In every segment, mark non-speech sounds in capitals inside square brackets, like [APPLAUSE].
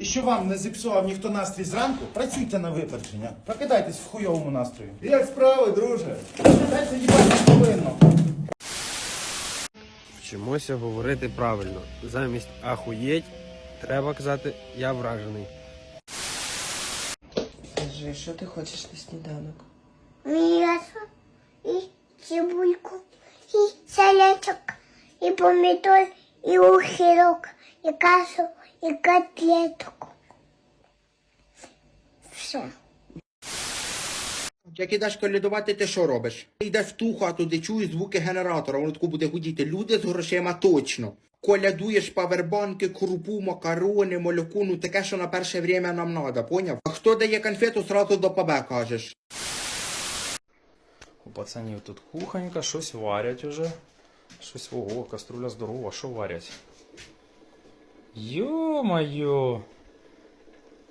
І що вам не зіпсував ніхто настрій зранку, працюйте на випередження. Прокидайтесь в хуйовому настрої. Як справи, друже? Дайте їбать повинно. Вчимося говорити правильно. Замість ахуєть треба казати я вражений. Скажи, що ти хочеш на сніданок? М'ясо і цибульку, і салячок, і помідор, і ухірок, і кашу, і котлетку. Все. Як ідеш колядувати, ти що робиш? Ти йдеш в ту хату, де чуєш звуки генератора, воно таку буде гудіти. Люди з грошима точно. Колядуєш павербанки, крупу, макарони, молоко, ну таке, що на перше время нам надо, поняв? А хто дає конфету, сразу до ПБ кажеш. У пацанів тут кухонька, щось варять уже. Щось ого, каструля здорова, що варять? Йо-моє!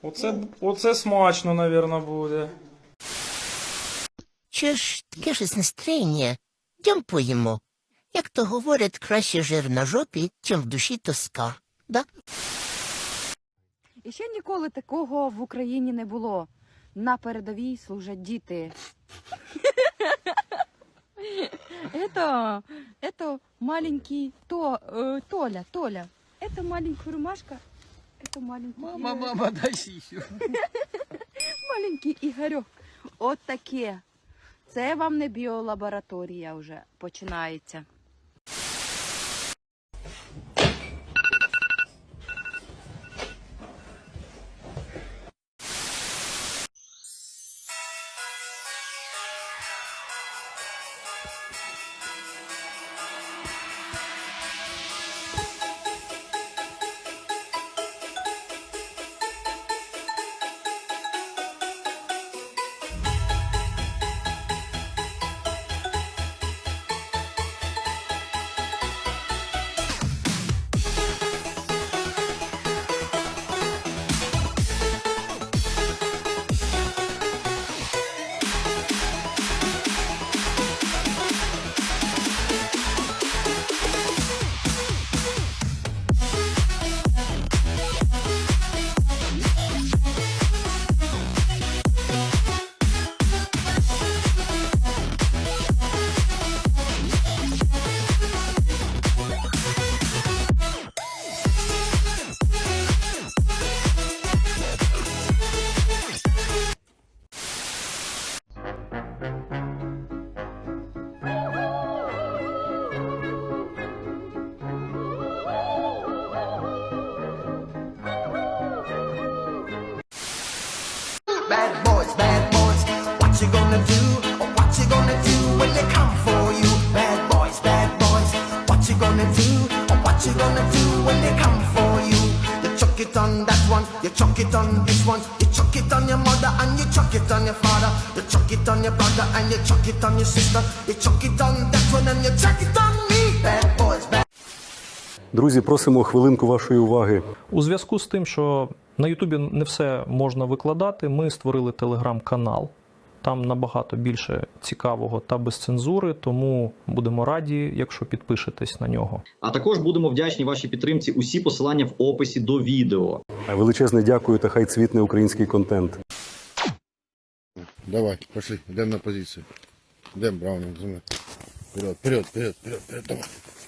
Оце, оце смачно, навірно, буде. Чи ж таке ж настроєння? Йдем поїмо. Як то говорять, краще жир на жопі, чим в душі тоска. Да? І ще ніколи такого в Україні не було. На передовій служать діти. [LAUGHS] Это, это маленький то, э, Толя, Толя. Это маленькая ромашка, Это маленький. Мама, мама, дай [LAUGHS] Маленький Ігорьок. От таке. Це вам не біолабораторія вже починається. Gonna do when they come for you? You chuck it on that one, you chuck it on this one, you chuck it on your mother and you chuck it on your father, you chuck it on your brother and you chuck it on your sister, you chuck it on that one and you chuck it on me. Bad boys, bad Друзі, просимо хвилинку вашої уваги. У зв'язку з тим, що на Ютубі не все можна викладати, ми створили телеграм-канал. Там набагато більше цікавого та без цензури, тому будемо раді, якщо підпишетесь на нього. А також будемо вдячні вашій підтримці. Усі посилання в описі до відео. Величезне дякую та хай цвітне український контент. Давай, пошли, идем на позицию. Идем, Браунинг, за мной. Вперед, вперед, вперед, вперед, вперед, давай.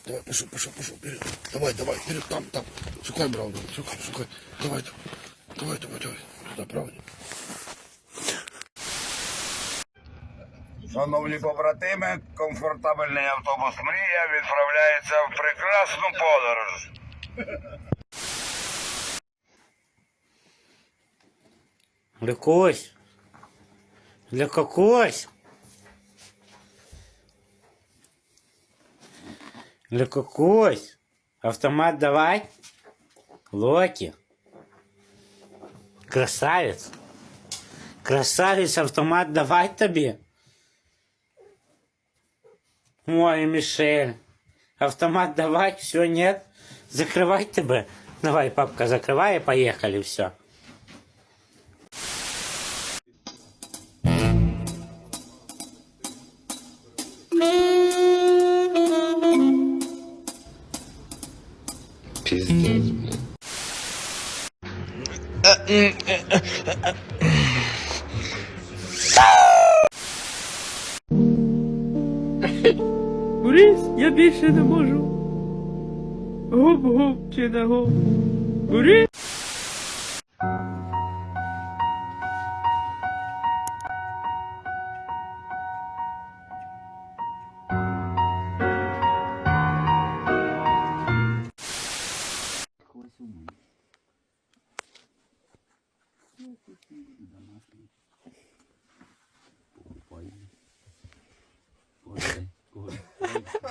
Давай, пошел, пошел, пошел, вперед. Давай, давай, вперед, там, там. Шукай, Браунинг, шукай, шукай. Давай, давай, давай, давай. Туда, Браунинг. Шановні побратими, комфортабельний автобус Мрія відправляється в прекрасну подорож. Лякось. Лякокось. Лякокось. Автомат давай. Локи. Красавец. Красавец, автомат давай тобі. Ой, Мишель. Автомат давай, все, нет. Закрывай тебе. Давай, папка, закрывай поехали, все. Борис, я більше не можу. Гоп-гоп чи не гоп.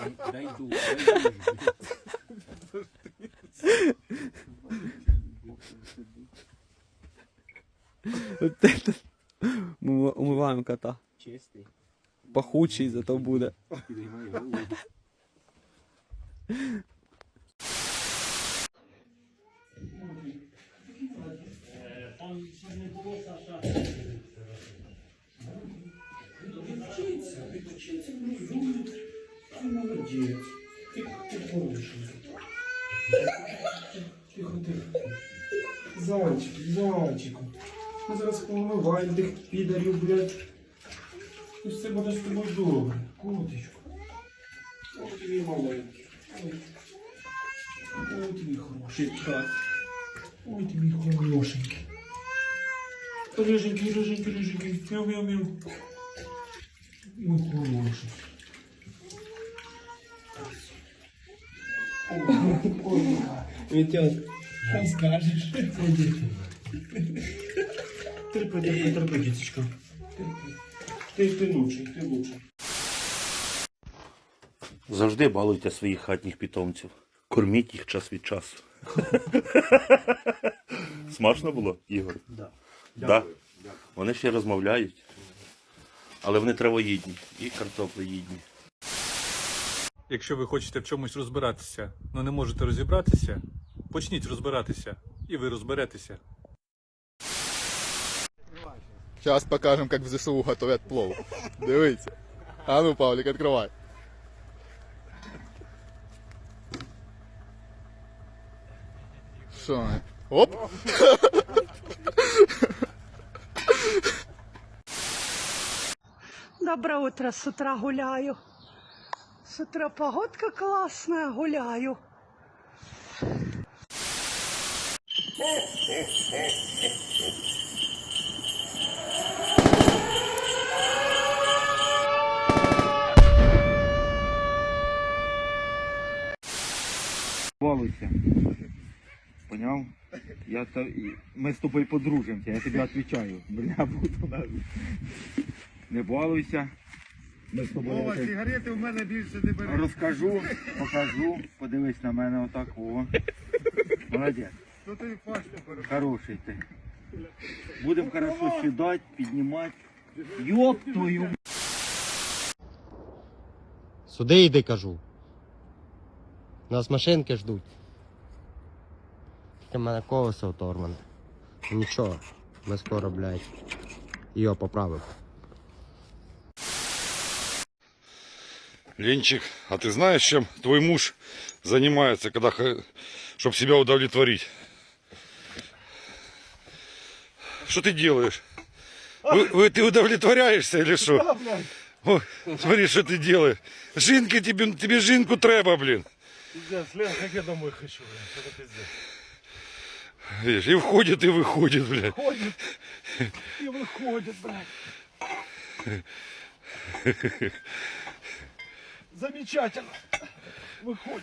Борис. Умиваємо кота. Чистий. Пахучий зато буде. Зайчику, зайчику. Ми зараз помиваємо тих підарів, блядь. І все буде з тобою добре. Котичку. Ти мій маленький. Ой. Ой, ти мій хороший. Так. Ой, ти мій хорошенький. Риженький, риженький, риженький. Мяу-мяу-мяу. Ой, хороший. Ой, ой, Вітьок. Що скажеш? Терпи, терпи, терпи, діточка. Ти, ти лучший, ти лучший. Завжди балуйте своїх хатніх питомців. Корміть їх час від часу. Смачно було, Ігор? Да. Да. Вони ще розмовляють. Але вони травоїдні і картоплеїдні. Якщо ви хочете в чомусь розбиратися, але не можете розібратися, почніть розбиратися, і ви розберетеся. Зараз покажемо, як в ЗСУ готовят плов. Дивіться. А ну, Павлік, відкривай. Що? Оп! Доброе утро, с утра гуляю. С утра погодка классная, гуляю. Балуйся. Поняв? Я то... Ми з тобою подружимося, я тобі відповідаю. Бля, буду нас. Не балуйся. Ми з тобою. Вова, сигарети в мене більше не бери. Розкажу, покажу, подивись на мене отак. О. Молодець. Хороший ти. Будемо хорошо сідати, піднімати. Йоп твою. Сюди йди, кажу. Нас машинки ждуть. Тільки в мене колесо оторване. Нічого, ми скоро, блядь, його поправимо. Ленчик, а ты знаешь, чем твой муж занимается, когда, чтобы себя удовлетворить? Что ты делаешь? Вы, вы- ты удовлетворяешься или что? О, смотри, что ты делаешь. Жинка тебе, тебе жинку треба, блин. Как я домой хочу, это пиздец. Видишь, и входит, и выходит, блядь. Ходит и выходит, блядь. [LAUGHS] Замечательно. виходить.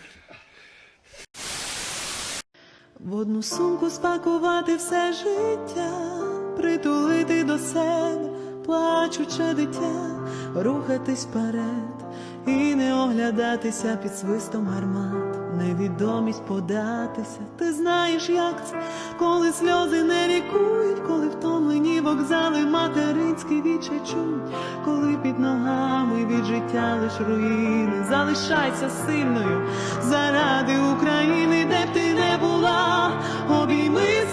В одну сумку спакувати все життя, притулити до себе, плачуче дитя, рухатись вперед і не оглядатися під свистом гармат, невідомість податися. Ти знаєш, як це, коли сльози не лікують, коли втомлені вокзали материнські віче чують, коли під ногами від життя лиш руїни, залишайся сильною заради України, де б ти не була, обійми